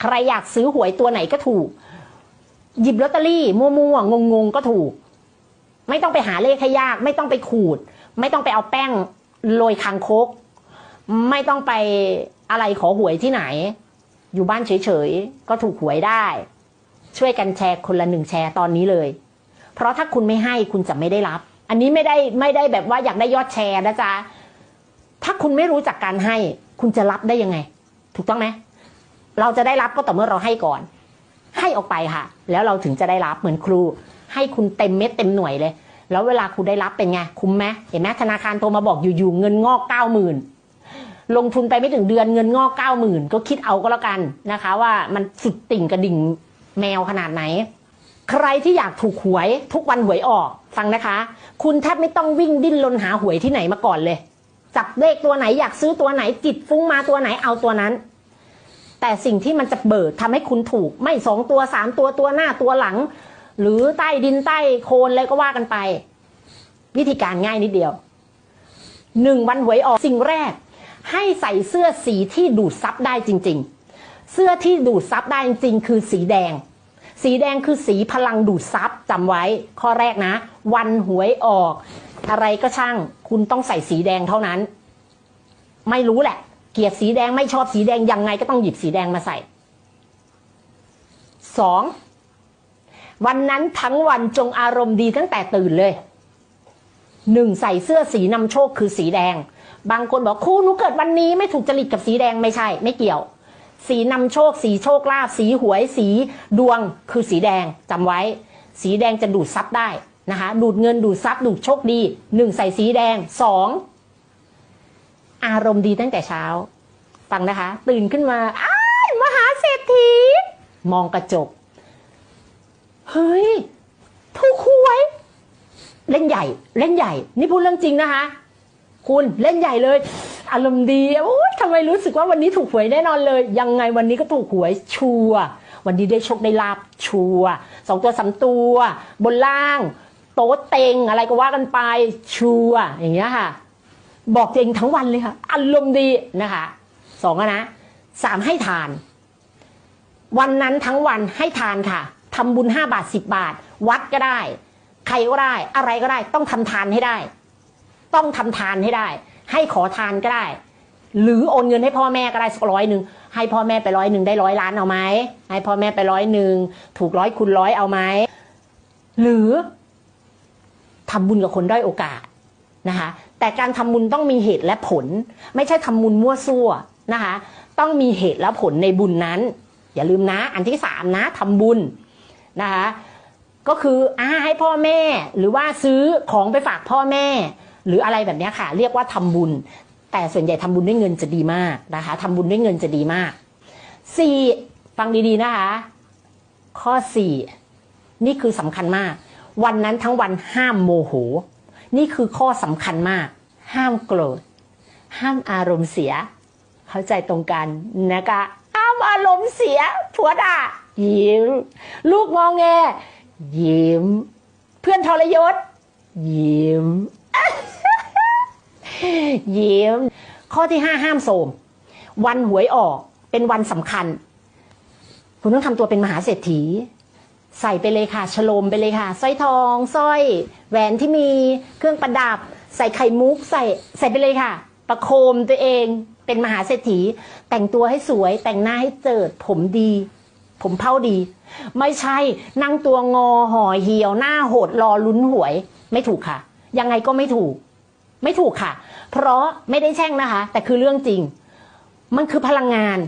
ใครอยากซื้อหวยตัวไหนก็ถูก หยิบลอตเตอรี่มั่วๆงงๆก็ถูก ไม่ต้องไปหาเลขให้ยาก ไม่ต้องไปขูด ไม่ต้องไปเอาแป้งโรยคางคก ไม่ต้องไปอะไรขอหวยที่ไหน อยู่บ้านเฉยๆก็ถูกหวยได้ ช่วยกันแชร์คนละหนึ่งแชร์ตอนนี้เลย เพราะถ้าคุณไม่ให้คุณจะไม่ได้รับ อันนี้ไม่ได้ไม่ได้แบบว่าอยากได้ยอดแชร์นะจ๊ะถ้าคุณไม่รู้จักการให้ คุณจะรับได้ยังไง ถูกต้องไหม เราจะได้รับก็ต่อเมื่อเราให้ก่อน ให้ออกไปค่ะ แล้วเราถึงจะได้รับเหมือนครู ให้คุณเต็มเม็ดเต็มหน่วยเลย แล้วเวลาคุณได้รับเป็นไงคุ้มไหมเห็นไหมธนาคารโทรมาบอกอยู่ๆเงินงอกเก้าหมื่นลงทุนไปไม่ถึงเดือนเงินงอกเก้าหมื่นก็คิดเอาก็แล้วกันนะคะ ว่ามันสุดติ่งกระดิ่งแมวขนาดไหน ใครที่อยากถูกหวยทุกวันหวยออกฟังนะคะ คุณแทบไม่ต้องวิ่งดิ้นรนหาหวยที่ไหนมาก่อนเลย จับเลขตัวไหนอยากซื้อตัวไหนจิตฟุ้งมาตัวไหนเอาตัวนั้น แต่สิ่งที่มันจะเบิดทำให้คุณถูก ไม่สองตัวสามตัวตัวหน้าตัวหลัง หรือใต้ดินใต้โคลนอะไรก็ว่ากันไป วิธีการง่ายนิดเดียวหนึ่งวันหวยออกสิ่งแรก ให้ใส่เสื้อสีที่ดูดซับได้จริง ๆ เสื้อที่ดูดซับได้จริงคือสีแดง สีแดงคือสีพลังดูดซับจำไว้ ข้อแรกนะ วันหวยออก อะไรก็ช่าง คุณต้องใส่สีแดงเท่านั้น ไม่รู้แหละ เกลียดสีแดงไม่ชอบสีแดงยังไงก็ต้องหยิบสีแดงมาใส่สองวันนั้นทั้งวันจงอารมณ์ดีตั้งแต่ตื่นเลยหนึ่งใส่เสื้อสีนำโชคคือสีแดง บางคนบอกครูหนูเกิดวันนี้ไม่ถูกจริตกับสีแดงไม่ใช่ ไม่เกี่ยว สีนำโชค สีโชคลาภสีหวย สีดวงคือสีแดงจำไว้ สีแดงจะดูดซับได้นะคะดูดเงินดูดซับดูดโชคดีหนึ่งใส่สีแดงสอง อารมณ์ดีตั้งแต่เช้า ฟังนะคะ ตื่นขึ้นมาอ้ามหาเศรษฐี มองกระจก เฮ้ยถูกหวย เล่นใหญ่ เล่นใหญ่ นี่พูดเรื่องจริงนะคะ คุณเล่นใหญ่เลย อารมณ์ดีโอ้ยทำไมรู้สึกว่าวันนี้ถูกหวยแน่นอนเลย ยังไงวันนี้ก็ถูกหวยชัววันนี้ได้โชคได้ลาบชัวสองตัวสามตัว บนล่าง โต๊ะเต็งอะไรก็ว่ากันไปชัวอย่างเงี้ยค่ะ บอกตัวเองทั้งวันเลยค่ะอารมณ์ดีนะคะสองนะสามให้ทาน วันนั้นทั้งวันให้ทานค่ะทำบุญห้าบาทสิบบาท วัดก็ได้ ใครก็ได้ อะไรก็ได้ ต้องทำทานให้ได้ ต้องทำทานให้ได้ ให้ขอทานก็ได้ หรือโอนเงินให้พ่อแม่ก็ได้สักร้อยหนึ่งให้พ่อแม่ไปร้อยหนึ่งได้ร้อยล้านเอาไหมให้พ่อแม่ไปร้อยหนึ่งถูกร้อยคูณร้อยเอาไหมหรือทำบุญกับคนด้อยโอกาส นะคะแต่การทำบุญต้องมีเหตุและผล ไม่ใช่ทำบุญมั่วซั่วนะคะต้องมีเหตุและผลในบุญนั้น อย่าลืมนะอันที่สามนะทำบุญนะคะก็คืออาให้พ่อแม่หรือว่าซื้อของไปฝากพ่อแม่ หรืออะไรแบบนี้ค่ะ เรียกว่าทำบุญ แต่ส่วนใหญ่ทำบุญด้วยเงินจะดีมากนะคะทำบุญด้วยเงินจะดีมากสี่ฟังดีๆนะคะข้อสี่นี่คือสำคัญมาก วันนั้นทั้งวันห้ามโมโห นี่คือข้อสำคัญมาก ห้ามโกรธ ห้ามอารมณ์เสีย เข้าใจตรงกันนะคะห้ามอารมณ์เสียผัวด่ายิ้ม ลูกมองแง ยิ้ม เพื่อนทรยศ ยิ้ม ยิ้ม ข้อที่ห้าห้ามโสม วันหวยออกเป็นวันสำคัญ คุณต้องทำตัวเป็นมหาเศรษฐี ใส่ไปเลยค่ะฉลมไปเลยค่ะสร้อยทองสร้อยแหวนที่มีเครื่องประดับ ใส่ไข่มุกใส่ใส่ไปเลยค่ะ ประโคมตัวเองเป็นมหาเศรษฐี แต่งตัวให้สวยแต่งหน้าให้เจิดผมดี ผมเผ้าดี ไม่ใช่นั่งตัวงอห่อเหี่ยวหน้าโหดรอลุ้นหวย ไม่ถูกค่ะ ยังไงก็ไม่ถูก ไม่ถูกค่ะ เพราะไม่ได้แช่งนะคะ แต่คือเรื่องจริง มันคือพลังงาน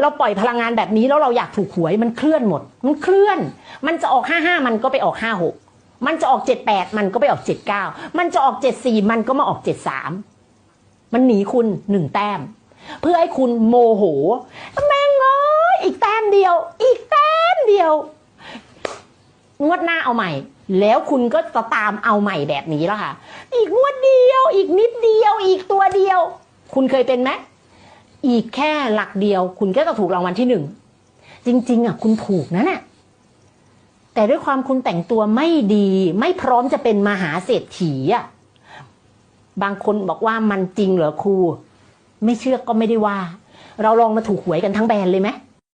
เราปล่อยพลังงานแบบนี้แล้วเราอยากถูกหวยมันเคลื่อนหมด มันเคลื่อน มันจะออกห้าห้ามันก็ไปออกห้าหกมันจะออกเจ็ดแปดมันก็ไปออกเจ็ดเก้ามันจะออกเจ็ดสี่มันก็มาออกเจ็ดสามมันหนีคุณหนึ่งแต้ม เพื่อให้คุณโมโหแม่งเอ้ยอีกแต้มเดียว อีกแต้มเดียวงวดหน้าเอาใหม่ แล้วคุณก็จะตามเอาใหม่แบบนี้แล้วค่ะ อีกงวดเดียว อีกนิดเดียว อีกตัวเดียว คุณเคยเป็นไหม อีกแค่หลักเดียว คุณก็จะถูกรางวัลที่หนึ่งจริง ๆอะคุณถูกนะเนี่ยแต่ด้วยความคุณแต่งตัวไม่ดี ไม่พร้อมจะเป็นมหาเศรษฐีอะบางคนบอกว่ามันจริงเหรอครู ไม่เชื่อก็ไม่ได้ว่า เราลองมาถูกหวยกันทั้งแบรนด์เลยไหม